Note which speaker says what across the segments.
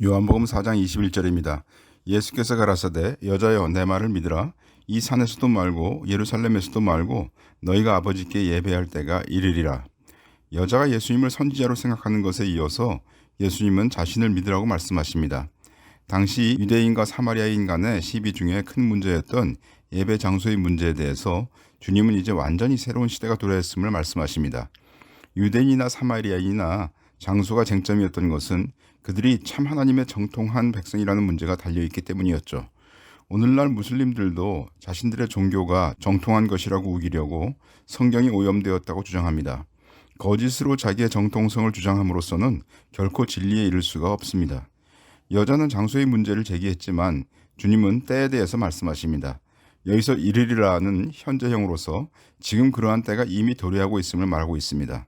Speaker 1: 요한복음 4장 21절입니다. 예수께서 가라사대 여자여 내 말을 믿으라 이 산에서도 말고 예루살렘에서도 말고 너희가 아버지께 예배할 때가 이르리라. 여자가 예수님을 선지자로 생각하는 것에 이어서 예수님은 자신을 믿으라고 말씀하십니다. 당시 유대인과 사마리아인 간의 시비 중에 큰 문제였던 예배 장소의 문제에 대해서 주님은 이제 완전히 새로운 시대가 도래했음을 말씀하십니다. 유대인이나 사마리아인이나 장소가 쟁점이었던 것은 그들이 참 하나님의 정통한 백성이라는 문제가 달려있기 때문이었죠. 오늘날 무슬림들도 자신들의 종교가 정통한 것이라고 우기려고 성경이 오염되었다고 주장합니다. 거짓으로 자기의 정통성을 주장함으로써는 결코 진리에 이를 수가 없습니다. 여자는 장소의 문제를 제기했지만 주님은 때에 대해서 말씀하십니다. 여기서 이르리라는 현재형으로서 지금 그러한 때가 이미 도래하고 있음을 말하고 있습니다.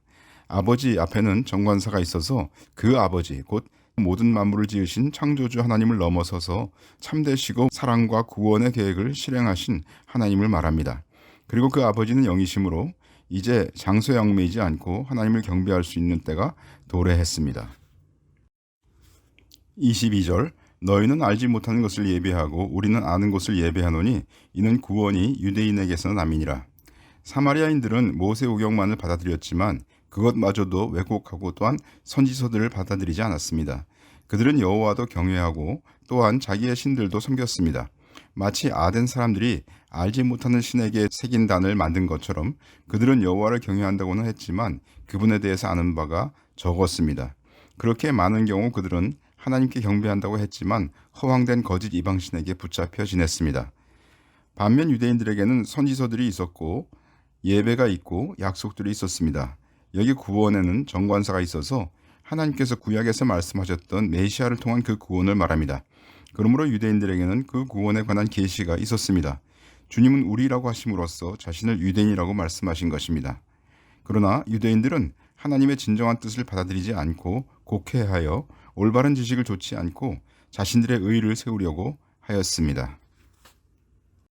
Speaker 1: 아버지 앞에는 정관사가 있어서 그 아버지 곧 모든 만물을 지으신 창조주 하나님을 넘어서서 참되시고 사랑과 구원의 계획을 실행하신 하나님을 말합니다. 그리고 그 아버지는 영이심으로 이제 장소에 얽매이지 않고 하나님을 경배할 수 있는 때가 도래했습니다. 22절 너희는 알지 못하는 것을 예배하고 우리는 아는 것을 예배하노니 이는 구원이 유대인에게서는 남이니라. 사마리아인들은 모세 오경만을 받아들였지만 그것마저도 왜곡하고 또한 선지서들을 받아들이지 않았습니다. 그들은 여호와도 경외하고 또한 자기의 신들도 섬겼습니다. 마치 아덴 사람들이 알지 못하는 신에게 새긴 단을 만든 것처럼 그들은 여호와를 경외한다고는 했지만 그분에 대해서 아는 바가 적었습니다. 그렇게 많은 경우 그들은 하나님께 경배한다고 했지만 허황된 거짓 이방신에게 붙잡혀 지냈습니다. 반면 유대인들에게는 선지서들이 있었고 예배가 있고 약속들이 있었습니다. 여기 구원에는 정관사가 있어서 하나님께서 구약에서 말씀하셨던 메시아를 통한 그 구원을 말합니다. 그러므로 유대인들에게는 그 구원에 관한 계시가 있었습니다. 주님은 우리라고 하심으로써 자신을 유대인이라고 말씀하신 것입니다. 그러나 유대인들은 하나님의 진정한 뜻을 받아들이지 않고 곡해하여 올바른 지식을 좇지 않고 자신들의 의를 세우려고 하였습니다.